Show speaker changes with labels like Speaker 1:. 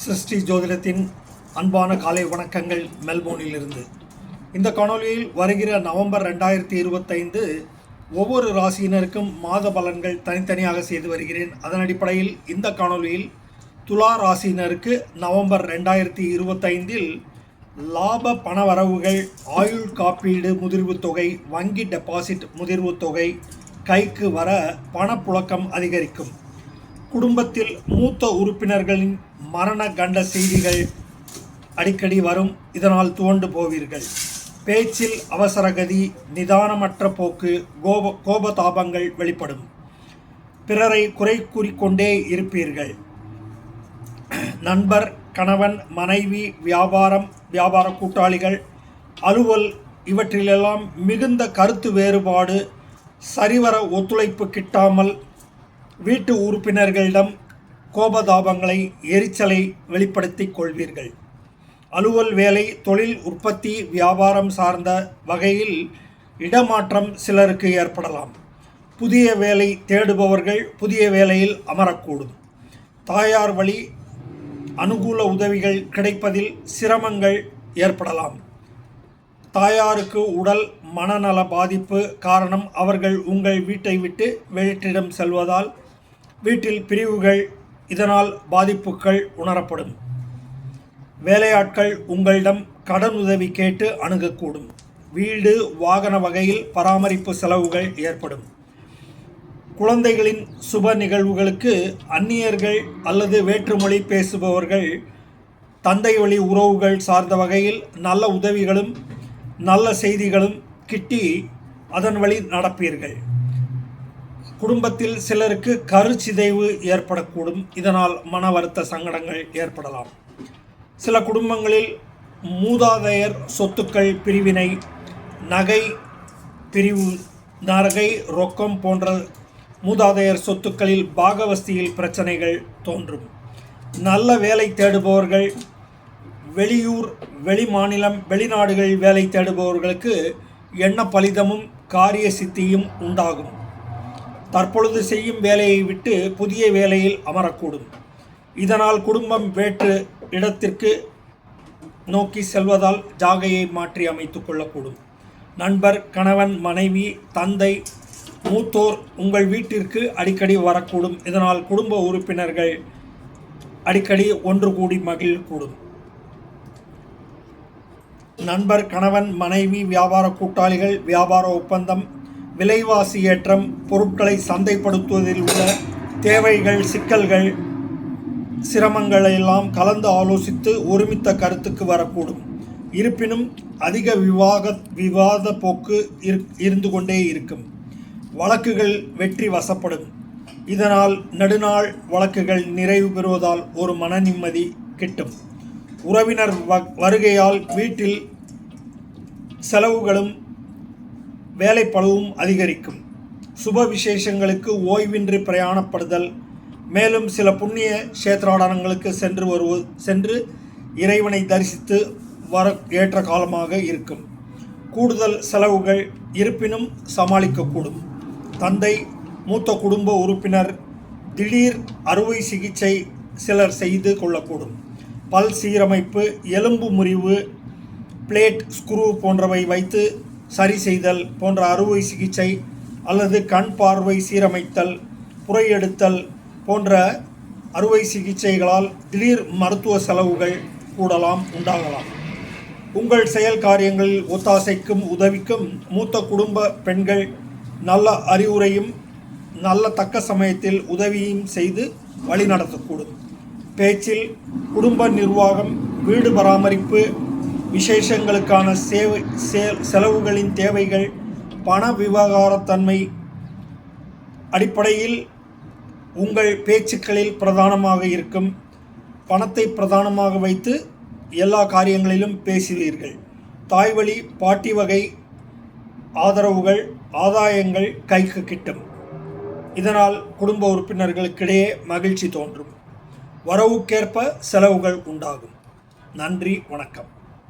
Speaker 1: சிருஷ்டி ஜோதிடத்தின் அன்பான காலை வணக்கங்கள் மெல்போர்னிலிருந்து. இந்த காணொலியில் வருகிற நவம்பர் ரெண்டாயிரத்தி இருபத்தைந்து ஒவ்வொரு ராசியினருக்கும் மாத பலன்கள் தனித்தனியாக செய்து வருகிறேன். அதன் அடிப்படையில் இந்த காணொலியில் துலா ராசியினருக்கு நவம்பர் ரெண்டாயிரத்தி இருபத்தைந்தில் லாப பணவரவுகள் ஆயுள் காப்பீடு முதிர்வுத் தொகை வங்கி டெபாசிட் முதிர்வுத் தொகை கைக்கு வர பணப்புழக்கம் அதிகரிக்கும். குடும்பத்தில் மூத்த உறுப்பினர்களின் மரண கண்ட செய்திகள் அடிக்கடி வரும். இதனால் துவண்டு போவீர்கள். பேச்சில் அவசரகதி நிதானமற்ற போக்கு கோப கோபதாபங்கள் வெளிப்படும். பிறரை குறை கூறிக்கொண்டே இருப்பீர்கள். நண்பர் கணவன் மனைவி வியாபாரம் வியாபார கூட்டாளிகள் அலுவல் இவற்றிலெல்லாம் மிகுந்த கருத்து வேறுபாடு சரிவர ஒத்துழைப்பு கிட்டாமல் வீட்டு உறுப்பினர்களிடம் கோபதாபங்களை எரிச்சலை வெளிப்படுத்திக் கொள்வீர்கள். அலுவல் வேலை தொழில் உற்பத்தி வியாபாரம் சார்ந்த வகையில் இடமாற்றம் சிலருக்கு ஏற்படலாம். புதிய வேலை தேடுபவர்கள் புதிய வேலையில் அமரக்கூடும். தாயார் வழி அனுகூல உதவிகள் கிடைப்பதில் சிரமங்கள் ஏற்படலாம். தாயாருக்கு உடல் மனநல பாதிப்பு காரணம் அவர்கள் உங்கள் வீட்டை விட்டு வேற்றிடம் செல்வதால் வீட்டில் பிரிவுகள் இதனால் பாதிப்புகள் உணரப்படும். வேலையாட்கள் உங்களிடம் கடன் உதவி கேட்டு அணுகக்கூடும். வீடு வாகன வகையில் பராமரிப்பு செலவுகள் ஏற்படும். குழந்தைகளின் சுப நிகழ்வுகளுக்கு அந்நியர்கள் அல்லது வேற்றுமொழி பேசுபவர்கள் தந்தை வழி உறவுகள் சார்ந்த வகையில் நல்ல உதவிகளும் நல்ல செய்திகளும் கிட்டி அதன் வழி நடப்பீர்கள். குடும்பத்தில் சிலருக்கு கருச்சிதைவு ஏற்படக்கூடும். இதனால் மன வருத்த சங்கடங்கள் ஏற்படலாம். சில குடும்பங்களில் மூதாதையர் சொத்துக்கள் பிரிவினை நகை பிரிவு நகை ரொக்கம் போன்ற மூதாதையர் சொத்துக்களில் பாகவஸ்தியில் பிரச்சனைகள் தோன்றும். நல்ல வேலை தேடுபவர்கள் வெளியூர் வெளிமாநிலம் வெளிநாடுகளில் வேலை தேடுபவர்களுக்கு எண்ண பலிதமும் காரிய சித்தியும் உண்டாகும். தற்பொழுது செய்யும் வேலையை விட்டு புதிய வேலையில் அமரக்கூடும். இதனால் குடும்பம் வேற்று இடத்திற்கு நோக்கி செல்வதால் ஜாகையை மாற்றி அமைத்துக் கொள்ளக்கூடும். நண்பர் கணவன் மனைவி தந்தை மூத்தோர் உங்கள் வீட்டிற்கு அடிக்கடி வரக்கூடும். இதனால் குடும்ப உறுப்பினர்கள் அடிக்கடி ஒன்று கூடி மகிழக்கூடும். நண்பர் கணவன் மனைவி வியாபார கூட்டாளிகள் வியாபார ஒப்பந்தம் விலைவாசி ஏற்றம் பொருட்களை சந்தைப்படுத்துவதில் உள்ள தேவைகள் சிக்கல்கள் சிரமங்களை எல்லாம் கலந்து ஆலோசித்து ஒருமித்த கருத்துக்கு வரக்கூடும். இருப்பினும் அதிக விவாக விவாத போக்கு இருந்து கொண்டே இருக்கும். வழக்குகள் வெற்றி வசப்படும். இதனால் நெடுநாள் வழக்குகள் நிறைவு பெறுவதால் ஒரு மன நிம்மதி கிட்டும். உறவினர் வருகையால் வீட்டில் செலவுகளும் வேலைப்பளவும் அதிகரிக்கும். சுப விசேஷங்களுக்கு ஓய்வின்றி பிரயாணப்படுதல். மேலும் சில புண்ணிய கஷேத்ராடனங்களுக்கு சென்று வருவது சென்று இறைவனை தரிசித்து வர ஏற்ற காலமாக இருக்கும். கூடுதல் செலவுகள் இருப்பினும் சமாளிக்கக்கூடும். தந்தை மூத்த குடும்ப உறுப்பினர் திடீர் அறுவை சிகிச்சை சிலர் செய்து கொள்ளக்கூடும். பல் சீரமைப்பு எலும்பு முறிவு பிளேட் ஸ்க்ரூ போன்றவை வைத்து சரி செய்தல் போன்ற அறுவை சிகிச்சை அல்லது கண் பார்வை சீரமைத்தல் புறையெடுத்தல் போன்ற அறுவை சிகிச்சைகளால் திடீர் மருத்துவ செலவுகள் கூடலாம் உண்டாகலாம். உங்கள் செயல் காரியங்களில் ஒத்தாசைக்கும் உதவிக்கும் மூத்த குடும்ப பெண்கள் நல்ல அறிவுரையும் நல்ல தக்க சமயத்தில் உதவியும் செய்து வழிநடத்தக்கூடும். பேச்சில் குடும்ப நிர்வாகம் வீடு பராமரிப்பு விசேஷங்களுக்கான சேவை செலவுகளின் தேவைகள் பண விவகாரத்தன்மை அடிப்படையில் உங்கள் பேச்சுக்களில் பிரதானமாக இருக்கும். பணத்தை பிரதானமாக வைத்து எல்லா காரியங்களிலும் பேசுவீர்கள். தாய்வழி பாட்டி வகை ஆதரவுகள் ஆதாயங்கள் கைக்கு கிட்டும். இதனால் குடும்ப உறுப்பினர்களுக்கிடையே மகிழ்ச்சி தோன்றும். வரவுக்கேற்ப செலவுகள் உண்டாகும். நன்றி வணக்கம்.